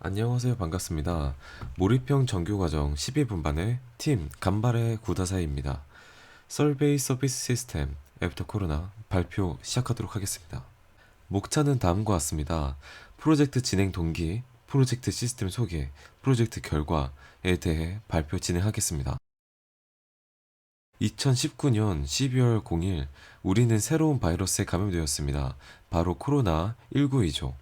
안녕하세요. 반갑습니다. 몰입형 정규과정 12분반의 팀 간발의 구다사입니다. 설베이 서비스 시스템 애프터 코로나 발표 시작하도록 하겠습니다. 목차는 다음과 같습니다. 프로젝트 진행 동기, 프로젝트 시스템 소개, 프로젝트 결과에 대해 발표 진행하겠습니다. 2019년 12월 0일 우리는 새로운 바이러스에 감염되었습니다. 바로 코로나 19이죠.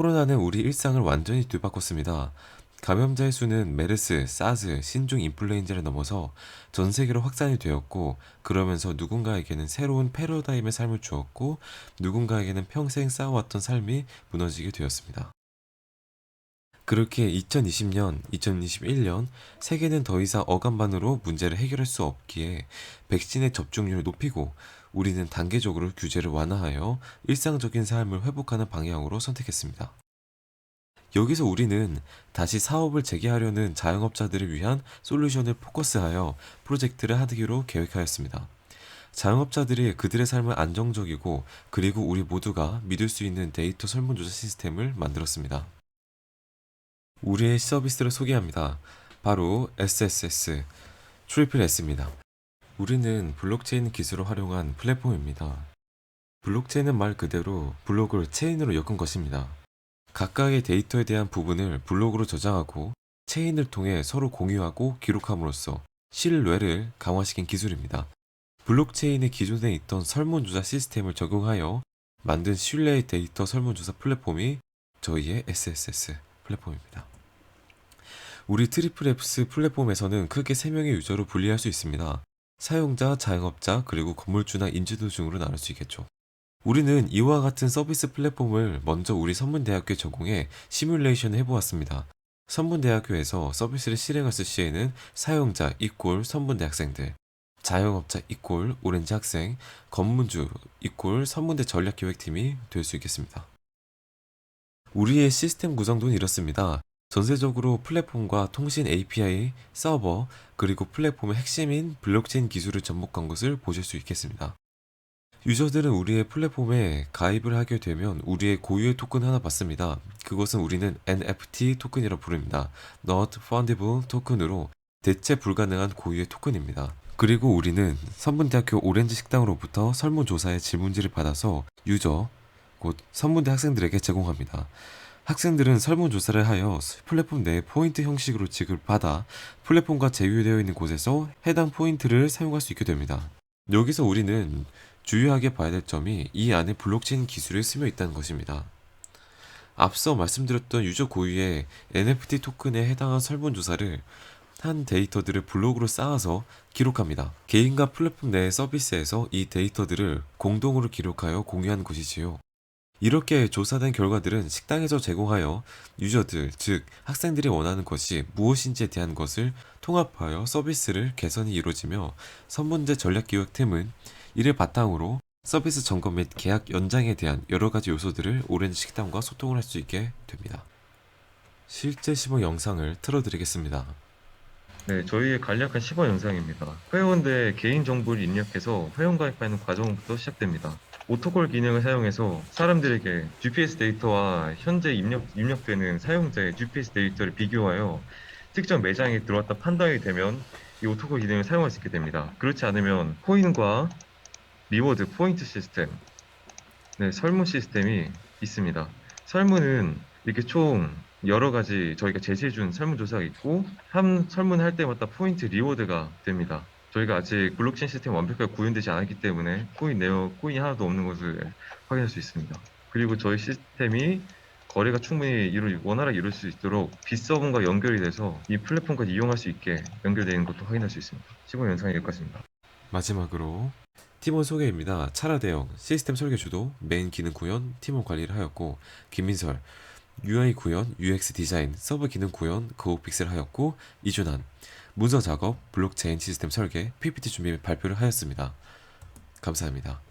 코로나는 우리 일상을 완전히 뒤바꿨습니다. 감염자의 수는 메르스, 사스, 신종 인플루엔자를 넘어서 전 세계로 확산이 되었고, 그러면서 누군가에게는 새로운 패러다임의 삶을 주었고, 누군가에게는 평생 쌓아왔던 삶이 무너지게 되었습니다. 그렇게 2020년, 2021년 세계는 더 이상 어간반으로 문제를 해결할 수 없기에 백신의 접종률을 높이고 우리는 단계적으로 규제를 완화하여 일상적인 삶을 회복하는 방향으로 선택했습니다. 여기서 우리는 다시 사업을 재개하려는 자영업자들을 위한 솔루션을 포커스하여 프로젝트를 하기로 계획하였습니다. 자영업자들이 그들의 삶을 안정적이고 그리고 우리 모두가 믿을 수 있는 데이터 설문조사 시스템을 만들었습니다. 우리의 서비스를 소개합니다. 바로 SSS, 트리플 S입니다. 우리는 블록체인 기술을 활용한 플랫폼입니다. 블록체인은 말 그대로 블록을 체인으로 엮은 것입니다. 각각의 데이터에 대한 부분을 블록으로 저장하고 체인을 통해 서로 공유하고 기록함으로써 신뢰를 강화시킨 기술입니다. 블록체인의 기존에 있던 설문조사 시스템을 적용하여 만든 신뢰의 데이터 설문조사 플랫폼이 저희의 SSS 플랫폼입니다. 우리 트리플 앱스 플랫폼에서는 크게 3명의 유저로 분리할 수 있습니다. 사용자, 자영업자, 그리고 건물주나 인지도 중으로 나눌 수 있겠죠. 우리는 이와 같은 서비스 플랫폼을 먼저 우리 선문대학교에 적용해 시뮬레이션을 해보았습니다. 선문대학교에서 서비스를 실행했을 시에는 사용자 이꼴 선문대 학생들, 자영업자 이꼴 오렌지 학생, 건문주 이꼴 선문대 전략기획팀이 될 수 있겠습니다. 우리의 시스템 구성도는 이렇습니다. 전세적으로 플랫폼과 통신 API, 서버, 그리고 플랫폼의 핵심인 블록체인 기술을 접목한 것을 보실 수 있겠습니다. 유저들은 우리의 플랫폼에 가입을 하게 되면 우리의 고유의 토큰 하나 받습니다. 그것은 우리는 NFT 토큰이라 부릅니다. Not Fungible 토큰으로 대체 불가능한 고유의 토큰입니다. 그리고 우리는 선문대학교 오렌지 식당으로부터 설문조사의 질문지를 받아서 유저, 곧 선문대 학생들에게 제공합니다. 학생들은 설문조사를 하여 플랫폼 내에 포인트 형식으로 지급을 받아 플랫폼과 제휴되어 있는 곳에서 해당 포인트를 사용할 수 있게 됩니다. 여기서 우리는 주의하게 봐야 될 점이 이 안에 블록체인 기술이 스며 있다는 것입니다. 앞서 말씀드렸던 유저 고유의 NFT 토큰에 해당한 설문조사를 한 데이터들을 블록으로 쌓아서 기록합니다. 개인과 플랫폼 내 서비스에서 이 데이터들을 공동으로 기록하여 공유한 것이지요. 이렇게 조사된 결과들은 식당에서 제공하여 유저들, 즉 학생들이 원하는 것이 무엇인지에 대한 것을 통합하여 서비스를 개선이 이루어지며 선문제 전략기획팀은 이를 바탕으로 서비스 점검 및 계약 연장에 대한 여러 가지 요소들을 오렌지 식당과 소통을 할 수 있게 됩니다. 실제 시범 영상을 틀어드리겠습니다. 네, 저희의 간략한 시범 영상입니다. 회원들의 개인 정보를 입력해서 회원 가입하는 과정부터 시작됩니다. 오토콜 기능을 사용해서 사람들에게 GPS 데이터와 현재 입력, 입력되는 사용자의 GPS 데이터를 비교하여 특정 매장에 들어왔다 판단이 되면 이 오토콜 기능을 사용할 수 있게 됩니다. 그렇지 않으면 코인과 리워드 포인트 시스템, 네, 설문 시스템이 있습니다. 설문은 이렇게 총 여러 가지 저희가 제시해준 설문조사가 있고 한 설문할 때마다 포인트 리워드가 됩니다. 저희가 아직 블록체인 시스템 완벽하게 구현되지 않았기 때문에 코인 내역, 코인이 하나도 없는 것을 확인할 수 있습니다. 그리고 저희 시스템이 거래가 충분히 이루, 원활하게 이룰 수 있도록 빗서분과 연결이 돼서 이 플랫폼까지 이용할 수 있게 연결되는 것도 확인할 수 있습니다. 시범 영상이 여기까지입니다. 마지막으로 팀원 소개입니다. 차라 대형 시스템 설계 주도, 메인 기능 구현, 팀원 관리를 하였고 김민설 UI 구현, UX 디자인, 서버 기능 구현, 그오픽스를 하였고 이준환 문서 작업, 블록체인 시스템 설계, PPT 준비 및 발표를 하였습니다. 감사합니다.